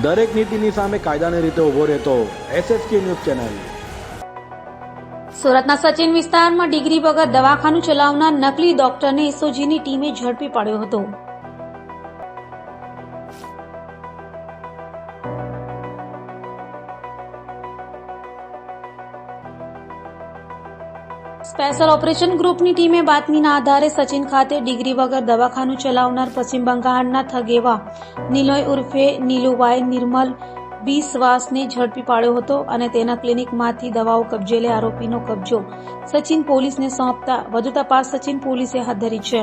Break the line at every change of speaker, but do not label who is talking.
દરેક નીતિની સામે કાયદાની રીતે ઊભો રહેતો એસએસકે ન્યૂઝ ચેનલ.
સુરતના સચિન વિસ્તારમાં ડિગ્રી વગર દવાખાનું ચલાવનાર નકલી ડોક્ટરને એસઓજીની ટીમે ઝડપી પાડ્યો હતો. સ્પેશિયલ ઓપરેશન ગ્રુપની ટીમે બાતમીના આધારે સચિન ખાતે ડિગ્રી વગર દવાખાનું ચલાવનાર પશ્ચિમ બંગાળના થગેવા, નિલોય ઉર્ફે નીલુભાઈ નિર્મલ બિસ્વાસને ઝડપી પાડ્યો હતો અને તેના ક્લિનિકમાંથી દવાઓ કબજે લે આરોપીનો કબજો. સચિન પોલીસને સોંપતા વધુ તપાસ સચિન પોલીસે હાથ ધરી છે.